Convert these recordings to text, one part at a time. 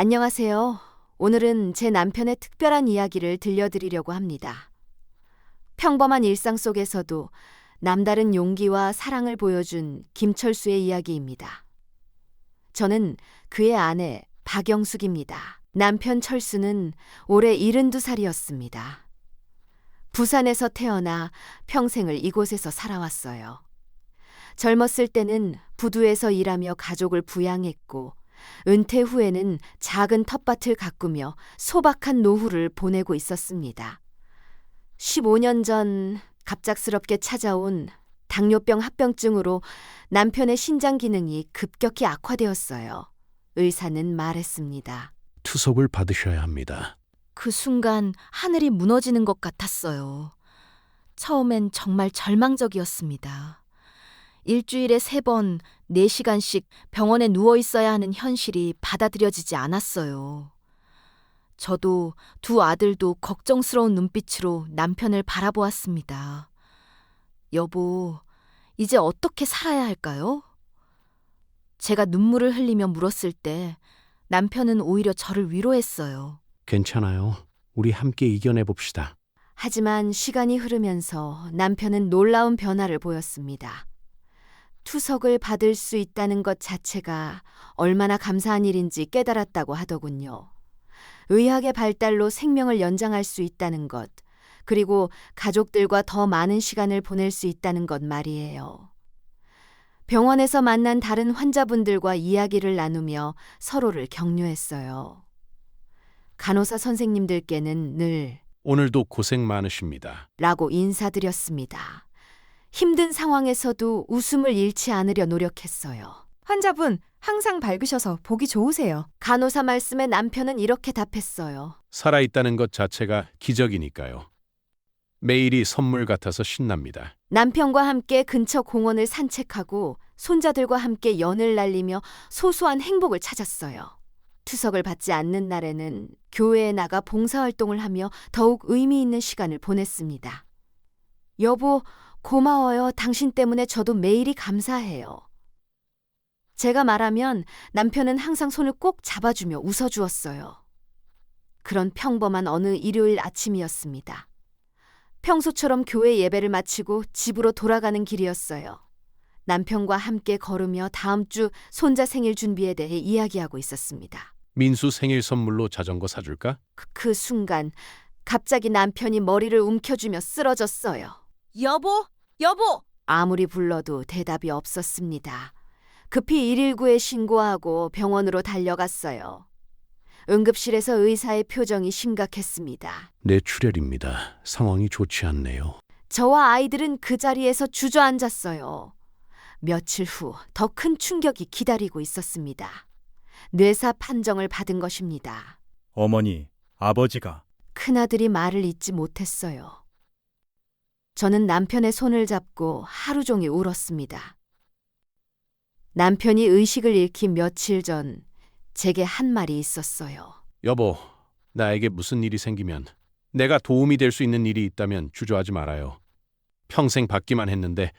안녕하세요. 오늘은 제 남편의 특별한 이야기를 들려드리려고 합니다. 평범한 일상 속에서도 남다른 용기와 사랑을 보여준 김철수의 이야기입니다. 저는 그의 아내 박영숙입니다. 남편 철수는 올해 72살이었습니다. 부산에서 태어나 평생을 이곳에서 살아왔어요. 젊었을 때는 부두에서 일하며 가족을 부양했고 은퇴 후에는 작은 텃밭을 가꾸며 소박한 노후를 보내고 있었습니다. 15년 전 갑작스럽게 찾아온 당뇨병 합병증으로 남편의 신장 기능이 급격히 악화되었어요. 의사는 말했습니다. 투석을 받으셔야 합니다. 그 순간 하늘이 무너지는 것 같았어요. 처음엔 정말 절망적이었습니다. 일주일에 세 번, 네 시간씩 병원에 누워 있어야 하는 현실이 받아들여지지 않았어요. 저도 두 아들도 걱정스러운 눈빛으로 남편을 바라보았습니다. 여보, 이제 어떻게 살아야 할까요? 제가 눈물을 흘리며 물었을 때 남편은 오히려 저를 위로했어요. 괜찮아요. 우리 함께 이겨내 봅시다. 하지만 시간이 흐르면서 남편은 놀라운 변화를 보였습니다. 투석을 받을 수 있다는 것 자체가 얼마나 감사한 일인지 깨달았다고 하더군요. 의학의 발달로 생명을 연장할 수 있다는 것, 그리고 가족들과 더 많은 시간을 보낼 수 있다는 것 말이에요. 병원에서 만난 다른 환자분들과 이야기를 나누며 서로를 격려했어요. 간호사 선생님들께는 늘 오늘도 고생 많으십니다. 라고 인사드렸습니다. 힘든 상황에서도 웃음을 잃지 않으려 노력했어요. 환자분 항상 밝으셔서 보기 좋으세요. 간호사 말씀에 남편은 이렇게 답했어요. 살아있다는 것 자체가 기적이니까요. 매일이 선물 같아서 신납니다. 남편과 함께 근처 공원을 산책하고 손자들과 함께 연을 날리며 소소한 행복을 찾았어요. 투석을 받지 않는 날에는 교회에 나가 봉사활동을 하며 더욱 의미 있는 시간을 보냈습니다. 여보, 고마워요. 당신 때문에 저도 매일이 감사해요. 제가 말하면 남편은 항상 손을 꼭 잡아주며 웃어주었어요. 그런 평범한 어느 일요일 아침이었습니다. 평소처럼 교회 예배를 마치고 집으로 돌아가는 길이었어요. 남편과 함께 걸으며 다음 주 손자 생일 준비에 대해 이야기하고 있었습니다. 민수 생일 선물로 자전거 사줄까? 그, 그 순간 갑자기 남편이 머리를 움켜쥐며 쓰러졌어요. 여보, 여보! 아무리 불러도 대답이 없었습니다. 급히 119에 신고하고 병원으로 달려갔어요. 응급실에서 의사의 표정이 심각했습니다. 뇌출혈입니다. 상황이 좋지 않네요. 저와 아이들은 그 자리에서 주저앉았어요. 며칠 후 더 큰 충격이 기다리고 있었습니다. 뇌사 판정을 받은 것입니다. 어머니, 아버지가 큰아들이 말을 잇지 못했어요. 저는 남편의 손을 잡고 하루 종일 울었습니다. 남편이 의식을 잃기 며칠 전 제게 한 말이 있었어요. 여보, 나에게 무슨 일이 생기면 내가 도움이 될 수 있는 일이 있다면 주저하지 말아요. 평생 받기만 했는데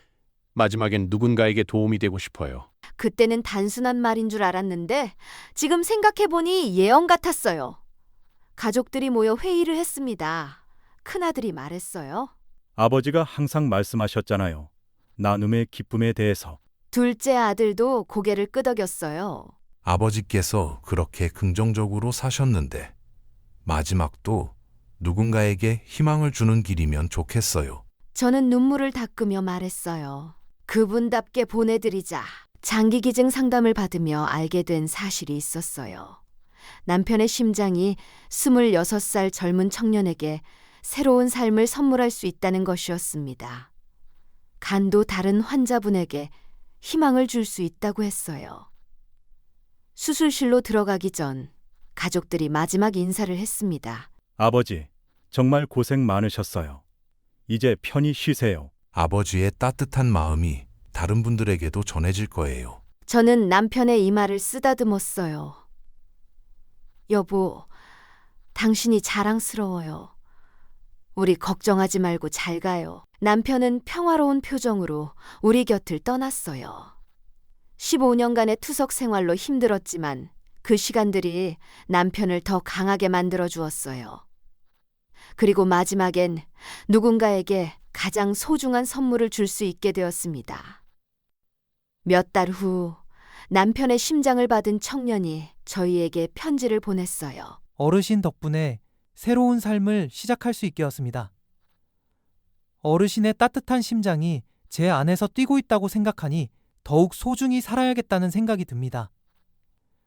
마지막엔 누군가에게 도움이 되고 싶어요. 그때는 단순한 말인 줄 알았는데 지금 생각해보니 예언 같았어요. 가족들이 모여 회의를 했습니다. 큰아들이 말했어요. 아버지가 항상 말씀하셨잖아요. 나눔의 기쁨에 대해서. 둘째 아들도 고개를 끄덕였어요. 아버지께서 그렇게 긍정적으로 사셨는데 마지막도 누군가에게 희망을 주는 길이면 좋겠어요. 저는 눈물을 닦으며 말했어요. 그분답게 보내드리자. 장기 기증 상담을 받으며 알게 된 사실이 있었어요. 남편의 심장이 26살 젊은 청년에게 새로운 삶을 선물할 수 있다는 것이었습니다. 간도 다른 환자분에게 희망을 줄 수 있다고 했어요. 수술실로 들어가기 전 가족들이 마지막 인사를 했습니다. 아버지, 정말 고생 많으셨어요. 이제 편히 쉬세요. 아버지의 따뜻한 마음이 다른 분들에게도 전해질 거예요. 저는 남편의 이 말을 쓰다듬었어요. 여보, 당신이 자랑스러워요. 우리 걱정하지 말고 잘 가요. 남편은 평화로운 표정으로 우리 곁을 떠났어요. 15년간의 투석 생활로 힘들었지만 그 시간들이 남편을 더 강하게 만들어 주었어요. 그리고 마지막엔 누군가에게 가장 소중한 선물을 줄 수 있게 되었습니다. 몇 달 후 남편의 심장을 받은 청년이 저희에게 편지를 보냈어요. 어르신 덕분에 새로운 삶을 시작할 수 있게 되었습니다. 어르신의 따뜻한 심장이 제 안에서 뛰고 있다고 생각하니 더욱 소중히 살아야겠다는 생각이 듭니다.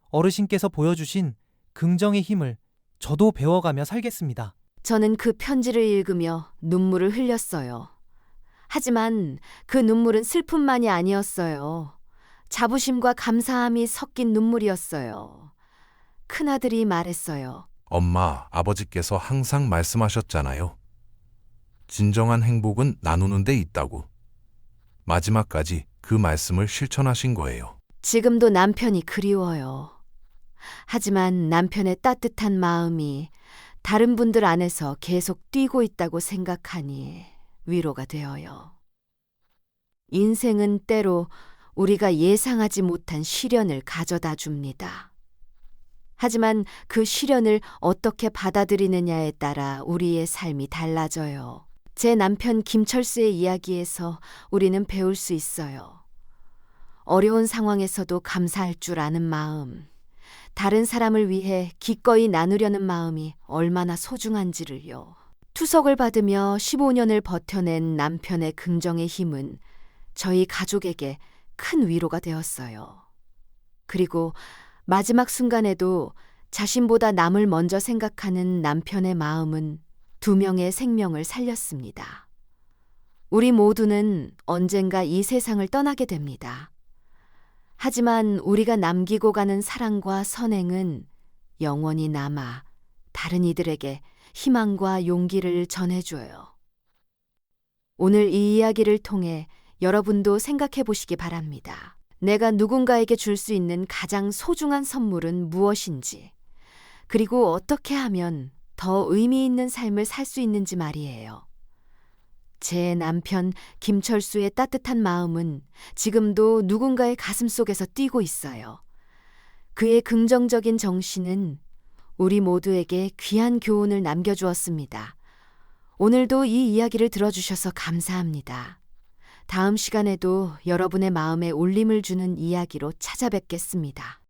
어르신께서 보여주신 긍정의 힘을 저도 배워가며 살겠습니다. 저는 그 편지를 읽으며 눈물을 흘렸어요. 하지만 그 눈물은 슬픔만이 아니었어요. 자부심과 감사함이 섞인 눈물이었어요. 큰아들이 말했어요. 엄마, 아버지께서 항상 말씀하셨잖아요. 진정한 행복은 나누는 데 있다고. 마지막까지 그 말씀을 실천하신 거예요. 지금도 남편이 그리워요. 하지만 남편의 따뜻한 마음이 다른 분들 안에서 계속 뛰고 있다고 생각하니 위로가 되어요. 인생은 때로 우리가 예상하지 못한 시련을 가져다 줍니다. 하지만 그 시련을 어떻게 받아들이느냐에 따라 우리의 삶이 달라져요. 제 남편 김철수의 이야기에서 우리는 배울 수 있어요. 어려운 상황에서도 감사할 줄 아는 마음, 다른 사람을 위해 기꺼이 나누려는 마음이 얼마나 소중한지를요. 투석을 받으며 15년을 버텨낸 남편의 긍정의 힘은 저희 가족에게 큰 위로가 되었어요. 그리고 마지막 순간에도 자신보다 남을 먼저 생각하는 남편의 마음은 두 명의 생명을 살렸습니다. 우리 모두는 언젠가 이 세상을 떠나게 됩니다. 하지만 우리가 남기고 가는 사랑과 선행은 영원히 남아 다른 이들에게 희망과 용기를 전해줘요. 오늘 이 이야기를 통해 여러분도 생각해 보시기 바랍니다. 내가 누군가에게 줄 수 있는 가장 소중한 선물은 무엇인지, 그리고 어떻게 하면 더 의미 있는 삶을 살 수 있는지 말이에요. 제 남편 김철수의 따뜻한 마음은 지금도 누군가의 가슴 속에서 뛰고 있어요. 그의 긍정적인 정신은 우리 모두에게 귀한 교훈을 남겨주었습니다. 오늘도 이 이야기를 들어주셔서 감사합니다. 다음 시간에도 여러분의 마음에 울림을 주는 이야기로 찾아뵙겠습니다.